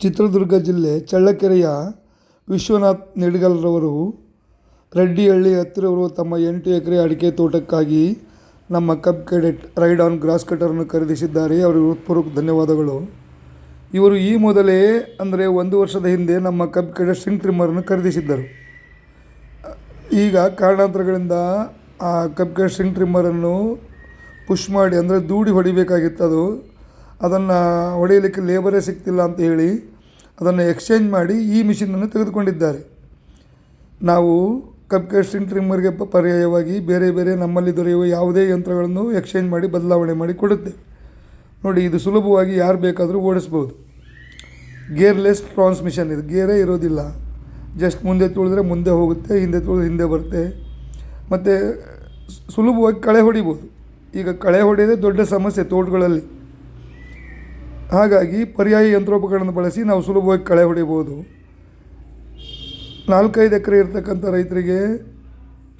ಚಿತ್ರದುರ್ಗ ಜಿಲ್ಲೆ ಚಳ್ಳಕೆರೆಯ ವಿಶ್ವನಾಥ್ ನಿಡ್ಗಲ್ರವರು ರೆಡ್ಡಿಹಳ್ಳಿ ಹತ್ತಿರವರು ತಮ್ಮ ಎಂಟು ಎಕರೆ ಅಡಿಕೆ ತೋಟಕ್ಕಾಗಿ ನಮ್ಮ Cub Cadet ride on grass ಕಟರನ್ನು ಖರೀದಿಸಿದ್ದಾರೆ. ಅವರಿಗೆ ಹೃತ್ಪೂರ್ವಕ ಧನ್ಯವಾದಗಳು. ಇವರು ಈ ಮೊದಲೇ ಅಂದರೆ ಒಂದು ವರ್ಷದ ಹಿಂದೆ ನಮ್ಮ ಕಬ್ ಕೆಡೆಟ್ ಸ್ಟ್ರಿಂಗ್ ಟ್ರಿಮ್ಮರನ್ನು ಖರೀದಿಸಿದ್ದರು. ಈಗ ಕಾರಣಾಂತರಗಳಿಂದ ಆ ಕಬ್ ಕೆಡೆಟ್ ಸ್ಟ್ರಿಂಗ್ ಟ್ರಿಮ್ಮರನ್ನು ಪುಷ್ ಮಾಡಿ ಅಂದರೆ ದೂಡಿ ಹೊಡಿಬೇಕಾಗಿತ್ತು. ಅದು ಅದನ್ನು ಹೊಡೆಯಲಿಕ್ಕೆ ಲೇಬರೇ ಸಿಗ್ತಿಲ್ಲ ಅಂತ ಹೇಳಿ ಅದನ್ನು ಎಕ್ಸ್ಚೇಂಜ್ ಮಾಡಿ ಈ ಮಿಷಿನನ್ನು ತೆಗೆದುಕೊಂಡಿದ್ದಾರೆ. ನಾವು ಕಪ್ ಕೇಸ್ಟಿಂಗ್ ಟ್ರಿಮ್ಮರ್ಗೆ ಪರ್ಯಾಯವಾಗಿ ಬೇರೆ ಬೇರೆ ನಮ್ಮಲ್ಲಿ ದೊರೆಯುವ ಯಾವುದೇ ಯಂತ್ರಗಳನ್ನು ಎಕ್ಸ್ಚೇಂಜ್ ಮಾಡಿ ಬದಲಾವಣೆ ಮಾಡಿ ಕೊಡುತ್ತೇವೆ. ನೋಡಿ, ಇದು ಸುಲಭವಾಗಿ ಯಾರು ಬೇಕಾದರೂ ಓಡಿಸ್ಬೋದು. ಗೇರ್ಲೆಸ್ ಟ್ರಾನ್ಸ್ಮಿಷನ್ ಇದು. ಗೇರೇ ಇರೋದಿಲ್ಲ. ಜಸ್ಟ್ ಮುಂದೆ ತುಳಿದ್ರೆ ಮುಂದೆ ಹೋಗುತ್ತೆ, ಹಿಂದೆ ತುಳಿದ್ರೆ ಹಿಂದೆ ಬರುತ್ತೆ. ಮತ್ತು ಸುಲಭವಾಗಿ ಕಳೆ ಹೊಡಿಬೋದು. ಈಗ ಕಳೆ ಹೊಡೆಯೋದೇ ದೊಡ್ಡ ಸಮಸ್ಯೆ ತೋಟಗಳಲ್ಲಿ. ಹಾಗಾಗಿ ಪರ್ಯಾಯ ಯಂತ್ರೋಪಕರಣ ಬಳಸಿ ನಾವು ಸುಲಭವಾಗಿ ಕಳೆ ಹೊಡಿಬೋದು ನಾಲ್ಕೈದು ಎಕರೆ ಇರತಕ್ಕಂಥ ರೈತರಿಗೆ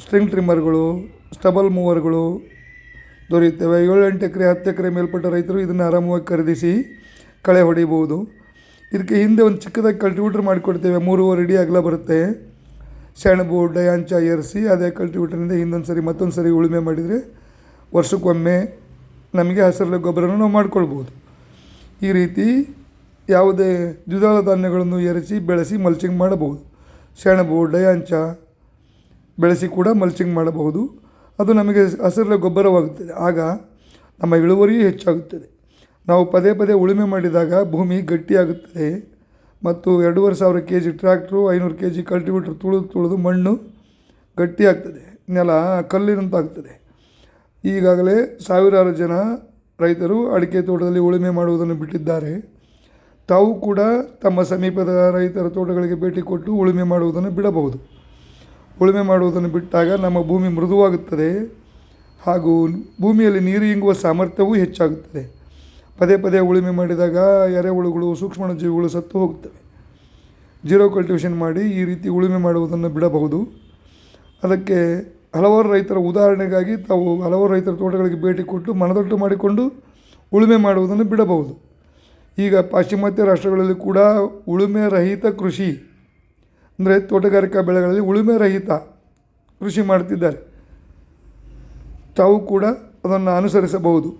ಸ್ಟ್ರಿಂಗ್ ಟ್ರಿಮ್ಮರ್ಗಳು, ಸ್ಟಬಲ್ ಮೂವರ್ಗಳು ದೊರೆಯುತ್ತವೆ. ಏಳು ಎಂಟು ಎಕರೆ, ಹತ್ತು ಎಕರೆ ಮೇಲ್ಪಟ್ಟ ರೈತರು ಇದನ್ನು ಆರಾಮವಾಗಿ ಖರೀದಿಸಿ ಕಳೆ ಹೊಡಿಬೋದು ಇದಕ್ಕೆ ಹಿಂದೆ ಒಂದು ಚಿಕ್ಕದಾಗಿ ಕಲ್ಟಿವೇಟ್ರ್ ಮಾಡಿಕೊಡ್ತೇವೆ. ಮೂರುವರೆ ಅಡಿ ಅಗಲ ಬರುತ್ತೆ. ಸೆಣಬು ಡಯಾಂಚ ಏರಿಸಿ ಅದೇ ಕಲ್ಟಿವೇಟ್ರಿಂದ ಹಿಂದೊಂದು ಸರಿ ಮತ್ತೊಂದು ಸರಿ ಉಳುಮೆ ಮಾಡಿದರೆ ವರ್ಷಕ್ಕೊಮ್ಮೆ ನಮಗೆ ಹಸಿರಲ್ಲಿ ಗೊಬ್ಬರನ ನಾವು ಮಾಡ್ಕೊಳ್ಬೋದು ಈ ರೀತಿ ಯಾವುದೇ ದ್ವಿದಳ ಧಾನ್ಯಗಳನ್ನು ಎರಚಿ, ಬೆಳೆಸಿ ಮಲ್ಚಿಂಗ್ ಮಾಡಬಹುದು. ಸೆಣಬು, ಡಯಾಂಚ ಬೆಳೆಸಿ ಕೂಡ ಮಲ್ಚಿಂಗ್ ಮಾಡಬಹುದು. ಅದು ನಮಗೆ ಹಸಿರಲೆ ಗೊಬ್ಬರವಾಗುತ್ತದೆ. ಆಗ ನಮ್ಮ ಇಳುವರಿಯೂ ಹೆಚ್ಚಾಗುತ್ತದೆ. ನಾವು ಪದೇ ಪದೇ ಉಳುಮೆ ಮಾಡಿದಾಗ ಭೂಮಿ ಗಟ್ಟಿಯಾಗುತ್ತದೆ ಮತ್ತು ಎರಡೂವರೆ ಸಾವಿರ ಕೆ ಜಿ ಟ್ರ್ಯಾಕ್ಟ್ರು, ಐನೂರು ಕೆ ಜಿ ಕಲ್ಟಿವೇಟ್ರ್ ತುಳಿದು ತುಳಿದು ಮಣ್ಣು ಗಟ್ಟಿಯಾಗ್ತದೆ. ನೆಲ ಕಲ್ಲಿನಂತಾಗ್ತದೆ. ಈಗಾಗಲೇ ಸಾವಿರಾರು ಜನ ರೈತರು ಅಡಿಕೆ ತೋಟದಲ್ಲಿ ಉಳುಮೆ ಮಾಡುವುದನ್ನು ಬಿಟ್ಟಿದ್ದಾರೆ. ತಾವು ಕೂಡ ತಮ್ಮ ಸಮೀಪದ ರೈತರ ತೋಟಗಳಿಗೆ ಭೇಟಿ ಕೊಟ್ಟು ಉಳುಮೆ ಮಾಡುವುದನ್ನು ಬಿಡಬಹುದು. ಉಳುಮೆ ಮಾಡುವುದನ್ನು ಬಿಟ್ಟಾಗ ನಮ್ಮ ಭೂಮಿ ಮೃದುವಾಗುತ್ತದೆ ಹಾಗೂ ಭೂಮಿಯಲ್ಲಿ ನೀರು ಇಂಗುವ ಸಾಮರ್ಥ್ಯವೂ ಹೆಚ್ಚಾಗುತ್ತದೆ. ಪದೇ ಪದೇ ಉಳುಮೆ ಮಾಡಿದಾಗ ಎರೆಹುಳುಗಳು ಸೂಕ್ಷ್ಮಾಣುಜೀವಿಗಳು ಸತ್ತು ಹೋಗುತ್ತವೆ. ಜೀರೋ ಕಲ್ಟಿವೇಷನ್ ಮಾಡಿ ಈ ರೀತಿ ಉಳುಮೆ ಮಾಡುವುದನ್ನು ಬಿಡಬಹುದು. ಅದಕ್ಕೆ ಹಲವಾರು ರೈತರ ಉದಾಹರಣೆಗಾಗಿ ತಾವು ಹಲವಾರು ರೈತರ ತೋಟಗಳಿಗೆ ಭೇಟಿ ಕೊಟ್ಟು ಮನದಟ್ಟು ಮಾಡಿಕೊಂಡು ಉಳುಮೆ ಮಾಡುವುದನ್ನು ಬಿಡಬಹುದು. ಈಗ ಪಾಶ್ಚಿಮಾತ್ಯ ರಾಷ್ಟ್ರಗಳಲ್ಲಿ ಕೂಡ ಉಳುಮೆ ರಹಿತ ಕೃಷಿ, ಅಂದರೆ ತೋಟಗಾರಿಕಾ ಬೆಳೆಗಳಲ್ಲಿ ಉಳುಮೆ ರಹಿತ ಕೃಷಿ ಮಾಡುತ್ತಿದ್ದಾರೆ. ತಾವು ಕೂಡ ಅದನ್ನು ಅನುಸರಿಸಬಹುದು.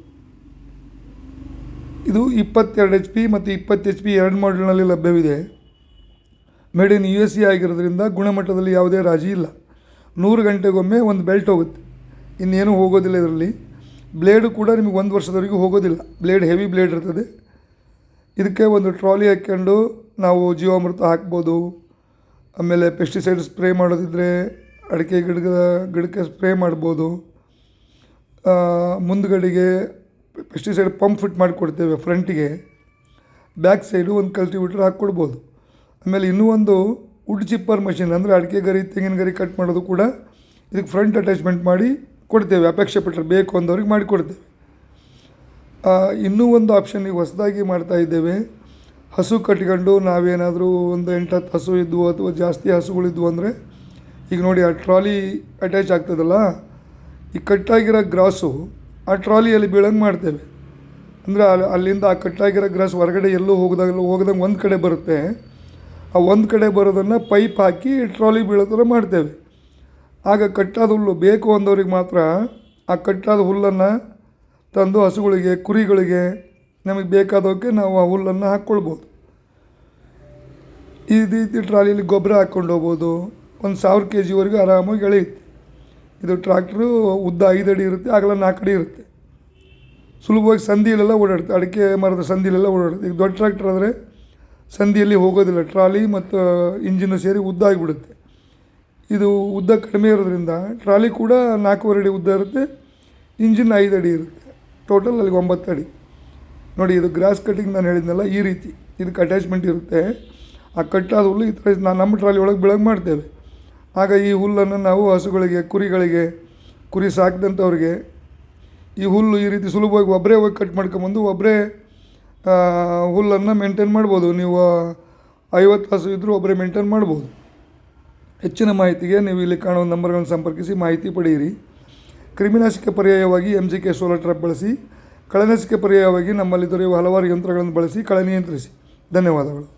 ಇದು ಇಪ್ಪತ್ತೆರಡು ಎಚ್ ಪಿ ಮತ್ತು ಇಪ್ಪತ್ತು ಎಚ್ ಪಿ ಎರಡು ಮಾಡೆಲ್ನಲ್ಲಿ ಲಭ್ಯವಿದೆ. Made in U S C ಆಗಿರೋದ್ರಿಂದ ಗುಣಮಟ್ಟದಲ್ಲಿ ಯಾವುದೇ ರಾಜಿ ಇಲ್ಲ. ನೂರು ಗಂಟೆಗೊಮ್ಮೆ ಒಂದು ಬೆಲ್ಟ್ ಹೋಗುತ್ತೆ. ಇನ್ನೇನು ಹೋಗೋದಿಲ್ಲ ಇದರಲ್ಲಿ. ಬ್ಲೇಡು ಕೂಡ ನಿಮಗೆ ಒಂದು ವರ್ಷದವರೆಗೂ ಹೋಗೋದಿಲ್ಲ. ಬ್ಲೇಡ್, ಹೆವಿ ಬ್ಲೇಡ್ ಇರ್ತದೆ. ಇದಕ್ಕೆ ಒಂದು ಟ್ರಾಲಿ ಹಾಕ್ಕೊಂಡು ನಾವು ಜೀವಾಮೃತ ಹಾಕ್ಬೋದು. ಆಮೇಲೆ ಪೆಸ್ಟಿಸೈಡ್ ಸ್ಪ್ರೇ ಮಾಡೋದಿದ್ದರೆ ಅಡಿಕೆ ಗಿಡದ, ಗಿಡಕ್ಕೆ ಸ್ಪ್ರೇ ಮಾಡ್ಬೋದು. ಮುಂದ್ಗಡೆಗೆ ಪೆಸ್ಟಿಸೈಡ್ ಪಂಪ್ ಫಿಟ್ ಮಾಡಿಕೊಡ್ತೇವೆ ಫ್ರಂಟಿಗೆ. ಬ್ಯಾಕ್ ಸೈಡು ಒಂದು ಕಲ್ಟಿವೇಟರ್ ಹಾಕ್ಕೊಡ್ಬೋದು. ಆಮೇಲೆ ಇನ್ನೂ ಒಂದು ವುಡ್ ಚಿಪ್ಪರ್ ಮಷಿನ್ ಅಂದರೆ ಅಡಿಕೆ ಗರಿ, ತೆಂಗಿನ ಗರಿ ಕಟ್ ಮಾಡೋದು ಕೂಡ ಇದಕ್ಕೆ ಫ್ರಂಟ್ ಅಟ್ಯಾಚ್ಮೆಂಟ್ ಮಾಡಿ ಕೊಡ್ತೇವೆ. ಅಪೇಕ್ಷೆ ಪಟ್ಟರೆ ಬೇಕು ಅಂದವ್ರಿಗೆ ಮಾಡಿಕೊಡ್ತೇವೆ ಇನ್ನೂ ಒಂದು ಆಪ್ಷನ್ ಈಗ ಹೊಸದಾಗಿ ಮಾಡ್ತಾ ಇದ್ದೇವೆ. ಹಸು ಕಟ್ಕೊಂಡು ನಾವೇನಾದರೂ ಒಂದು ಎಂಟು ಹತ್ತು ಹಸು ಇದ್ವು ಅಥವಾ ಜಾಸ್ತಿ ಹಸುಗಳಿದ್ವು ಅಂದರೆ ಈಗ ನೋಡಿ ಆ ಟ್ರಾಲಿ ಅಟ್ಯಾಚ್ ಆಗ್ತದಲ್ಲ, ಈ ಕಟ್ಟಾಗಿರೋ ಗ್ರಾಸು ಆ ಟ್ರಾಲಿಯಲ್ಲಿ ಬೀಳಂಗೆ ಮಾಡ್ತೇವೆ. ಅಂದರೆ ಅಲ್ಲಿ ಅಲ್ಲಿಂದ ಆ ಕಟ್ಟಾಗಿರೋ ಗ್ರಾಸ್ ಹೊರಗಡೆ ಎಲ್ಲೂ ಹೋಗದಾಗಲೂ ಹೋಗ್ದಂಗೆ ಒಂದು ಕಡೆ ಬರುತ್ತೆ. ಆ ಒಂದು ಕಡೆ ಬರೋದನ್ನು ಪೈಪ್ ಹಾಕಿ ಟ್ರಾಲಿ ಬೀಳೋ ಥರ ಮಾಡ್ತೇವೆ. ಆಗ ಕಟ್ಟಾದ ಹುಲ್ಲು ಬೇಕು ಅಂದವ್ರಿಗೆ ಮಾತ್ರ ಆ ಕಟ್ಟಾದ ಹುಲ್ಲನ್ನು ತಂದು ಹಸುಗಳಿಗೆ, ಕುರಿಗಳಿಗೆ ನಮಗೆ ಬೇಕಾದವಕ್ಕೆ ನಾವು ಆ ಹುಲ್ಲನ್ನು ಹಾಕ್ಕೊಳ್ಬೋದು. ಈ ರೀತಿ ಟ್ರಾಲಿಯಲ್ಲಿ ಗೊಬ್ಬರ ಹಾಕ್ಕೊಂಡು ಹೋಗ್ಬೋದು. ಒಂದು ಸಾವಿರ ಕೆ ಜಿವರೆಗೂ ಆರಾಮಾಗಿ ಎಳೆಯುತ್ತೆ. ಇದು ಟ್ರ್ಯಾಕ್ಟ್ರು ಉದ್ದ ಐದು ಅಡಿ ಇರುತ್ತೆ, ಆಗಲ ನಾಲ್ಕು ಅಡಿ ಇರುತ್ತೆ. ಸುಲಭವಾಗಿ ಸಂದಿಯಲ್ಲೆಲ್ಲ ಓಡಾಡುತ್ತೆ, ಅಡಿಕೆ ಮರದ ಸಂದಿಲೆಲ್ಲ ಓಡಾಡುತ್ತೆ. ಈಗ ದೊಡ್ಡ ಟ್ರ್ಯಾಕ್ಟರ್ ಆದರೆ ಸಂದಿಯಲ್ಲಿ ಹೋಗೋದಿಲ್ಲ. ಟ್ರಾಲಿ ಮತ್ತು ಇಂಜಿನ್ನು ಸೇರಿ ಉದ್ದ ಆಗಿಬಿಡುತ್ತೆ. ಇದು ಉದ್ದ ಕಡಿಮೆ ಇರೋದ್ರಿಂದ ಟ್ರಾಲಿ ಕೂಡ ನಾಲ್ಕೂವರೆ ಅಡಿ ಉದ್ದ ಇರುತ್ತೆ, ಇಂಜಿನ್ ಐದು ಅಡಿ ಇರುತ್ತೆ. ಟೋಟಲ್ ಅಲ್ಲಿಗೆ ಒಂಬತ್ತು ಅಡಿ. ನೋಡಿ, ಇದು ಗ್ರಾಸ್ ಕಟ್ಟಿಂಗ್ ನಾನು ಹೇಳಿದ್ನಲ್ಲ, ಈ ರೀತಿ. ಇದಕ್ಕೆ ಅಟ್ಯಾಚ್ಮೆಂಟ್ ಇರುತ್ತೆ. ಆ ಕಟ್ಟಾದ ಹುಲ್ಲು ಈ ಥರ ನಾನು ನಮ್ಮ ಟ್ರಾಲಿ ಒಳಗೆ ಬೆಳಗ್ಗೆ ಮಾಡ್ತೇವೆ. ಆಗ ಈ ಹುಲ್ಲನ್ನು ನಾವು ಹಸುಗಳಿಗೆ, ಕುರಿಗಳಿಗೆ, ಕುರಿ ಸಾಕಿದಂಥವ್ರಿಗೆ ಈ ಹುಲ್ಲು ಈ ರೀತಿ ಸುಲಭವಾಗಿ ಒಬ್ಬರೇ ಹೋಗಿ ಕಟ್ ಮಾಡ್ಕೊಂಬಂದು ಒಬ್ಬರೇ ಹುಲ್ಲನ್ನು ಮೇಂಟೈನ್ ಮಾಡ್ಬೋದು. ನೀವು ಐವತ್ತು ಹಸು ಇದ್ದರೂ ಒಬ್ಬರೇ ಮೇಂಟೈನ್ ಮಾಡ್ಬೋದು. ಹೆಚ್ಚಿನ ಮಾಹಿತಿಗೆ ನೀವು ಇಲ್ಲಿ ಕಾಣುವ ನಂಬರ್ಗಳನ್ನು ಸಂಪರ್ಕಿಸಿ ಮಾಹಿತಿ ಪಡೆಯಿರಿ. ಕ್ರಿಮಿನಾಶಕ ಪರ್ಯಾಯವಾಗಿ M G K solar trap ಬಳಸಿ ಕಳೆನಾಶಕ ಪರ್ಯಾಯವಾಗಿ ನಮ್ಮಲ್ಲಿ ದೊರೆಯುವ ಹಲವಾರು ಯಂತ್ರಗಳನ್ನು ಬಳಸಿ, ಕಳೆ ನಿಯಂತ್ರಿಸಿ. ಧನ್ಯವಾದಗಳು.